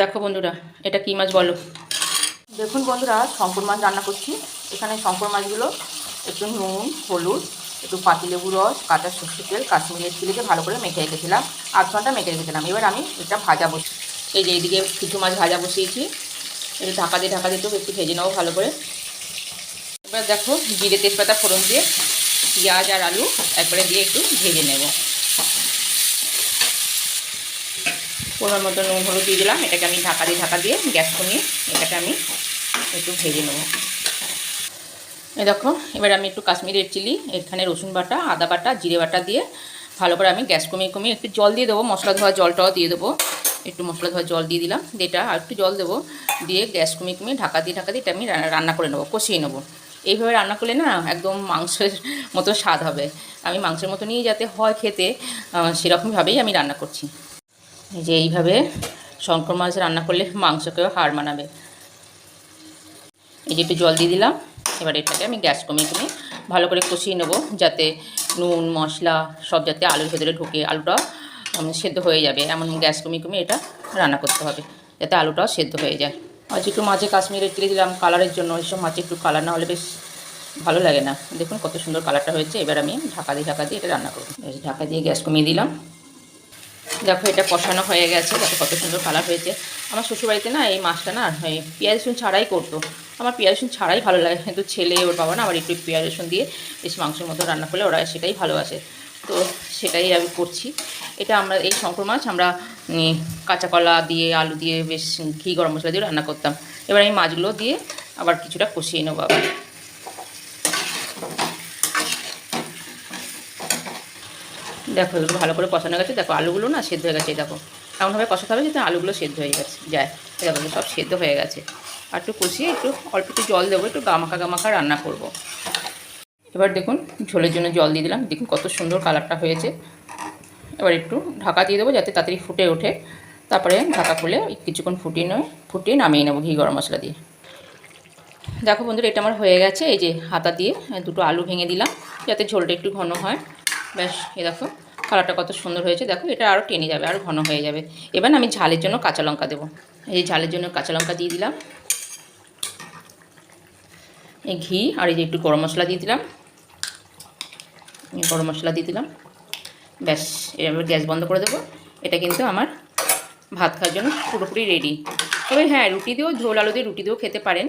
দেখো বন্ধুরা, এটা কী মাছ বলো? দেখুন বন্ধুরা, শঙ্কর মাছ রান্না করছি। এখানে শঙ্কর মাছগুলো একটু নুন, হলুদ, একটু পাতি পাতিলেবু রস, কাঁচা সর্ষে তেল, কাশ্মীরের চিলিকে ভালো করে মেখে রেখেছিলাম। আধ ঘণ্টা মেখে রেখেছিলাম। এবার আমি এটা ভাজা বসি। এই যে এইদিকে কিছু মাছ ভাজা বসিয়েছি। একটু ঢাকা দিয়ে, ঢাকা দিতেও একটু ভেজে নেব ভালো করে। এবার দেখো, জিরে তেজপাতা ফোড়ন দিয়ে পেঁয়াজ আর আলু একবারে দিয়ে একটু ভেজে নেব। পরিমাণ মতো নুন হলুদ দিয়ে দিলাম। এটাকে আমি ঢাকা দিয়ে ঢাকা দিয়ে গ্যাস কমিয়ে এটাকে আমি একটু ভেজে নেব। এই দেখো, এবার আমি একটু কাশ্মীরি রেড চিলি, এখানে রসুন বাটা, আদা বাটা, জিরে বাটা দিয়ে ভালো করে আমি গ্যাস কমিয়ে কমিয়ে একটু জল দিয়ে দেবো। মশলা ধোয়া জলটাও দিয়ে দেবো। একটু মশলা ধোয়া জল দিয়ে দিলাম। এটা আর একটু জল দেবো। দিয়ে গ্যাস কমিয়ে কমিয়ে ঢাকা দিয়ে ঢাকা দিয়ে এটা আমি রান্না করে নেব, কষিয়ে নেব। এইভাবে রান্না করলে না একদম মাংসের মতো স্বাদ হবে। আমি মাংসের মতো নিয়ে যাতে হয় খেতে সেরকমভাবেই আমি রান্না করছি। যে এইভাবে শঙ্কর মাছ রান্না করলে মাংসকেও হার মানাবে। এই যে একটু জল দিয়ে দিলাম, এবার এটাকে আমি গ্যাস কমিয়ে কমিয়ে ভালো করে কষিয়ে নেব যাতে নুন, মশলা সব যাতে আলুর ভেতরে ঢুকে, আলুটা সেদ্ধ হয়ে যাবে। এমন গ্যাস কমিয়ে কমিয়ে এটা রান্না করতে হবে, যাতে আলুটাও সেদ্ধ হয়ে যায়। আজ একটু মাঝে কাশ্মীরে তুলে দিলাম কালারের জন্য এইসব মাছে একটু কালার না হলে বেশ ভালো লাগে না। দেখুন কত সুন্দর কালারটা হয়েছে, এবার আমি ঢাকা দিয়ে ঢাকা দিয়ে এটা রান্না করব। ঢাকা দিয়ে গ্যাস কমিয়ে দিলাম। দেখো, এটা কষানো হয়ে গেছে। দেখো কত সুন্দর কালার হয়েছে। আমার শ্বশুরবাড়িতে না এই মাছটা না পেঁয়াজ রসুন ছাড়াই করতো। আমার পেঁয়াজ রসুন ছাড়াই ভালো লাগে। কিন্তু ছেলে, ওর বাবা না আবার একটু পেঁয়াজ রসুন দিয়ে বেশ মাংসের মতো রান্না করলে ওরা সেটাই ভালোবাসে। তো সেটাই আমি করছি। এটা আমরা, এই শঙ্কর মাছ আমরা কাঁচা কলা দিয়ে, আলু দিয়ে বেশ ঘি, গরম মশলা দিয়ে রান্না করতাম। এবার আমি মাছগুলো দিয়ে আবার কিছুটা কষিয়ে নেব আবার। দেখো, এগুলো ভালো করে কষানো গেছে। দেখো, আলুগুলো না সেদ্ধ হয়ে গেছে দেখো। এমনভাবে কষাতে হবে যাতে আলুগুলো সেদ্ধ হয়ে গেছে, যায়। দেখো সব সেদ্ধ হয়ে গেছে। আর একটু কষিয়ে একটু অল্প একটু জল দেবো, একটু গামাখা গামাখা রান্না করব। এবার দেখুন, ঝোলের জন্য জল দিয়ে দিলাম। দেখুন কত সুন্দর কালারটা হয়েছে। এবার একটু ঢাকা দিয়ে দেবো যাতে তাড়াতাড়ি ফুটে ওঠে। তারপরে ঢাকা খুলে কিছুক্ষণ ফুটিয়ে নয় ফুটিয়ে নামিয়ে নেব ঘি গরম মশলা দিয়ে। দেখো বন্ধুরা, এটা আমার হয়ে গেছে। এই যে হাতা দিয়ে দুটো আলু ভেঙে দিলাম, যাতে ঝোলটা একটু ঘন হয়। ব্যাস এ দেখো, কালারটা কত সুন্দর হয়েছে। দেখো, এটা আরও টেনে যাবে আরও ঘন হয়ে যাবে। এবার আমি ঝালের জন্য কাঁচা লঙ্কা দেবো। এই ঝালের জন্য কাঁচা লঙ্কা দিয়ে দিলাম। এই ঘি আর এই যে একটু গরম মশলা দিয়ে দিলাম। গরম মশলা দিয়ে দিলাম। ব্যাস, এবার গ্যাস বন্ধ করে দেবো। এটা কিন্তু আমার ভাত খাওয়ার জন্য পুরোপুরি রেডি তবে হ্যাঁ রুটি দিয়েও, ঝোল আলু দিয়ে রুটি দিয়েও খেতে পারেন।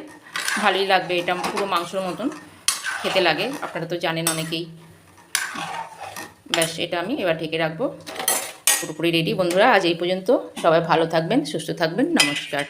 ভালোই লাগবে, এটা পুরো মাংসর মতন খেতে লাগে। আপনারা তো জানেন অনেকেই। ব্যাস, এটা আমি এবার ঢেকে রাখব। পুরোপুরি রেডি বন্ধুরা, আজ এই পর্যন্ত। সবাই ভালো থাকবেন, সুস্থ থাকবেন। নমস্কার।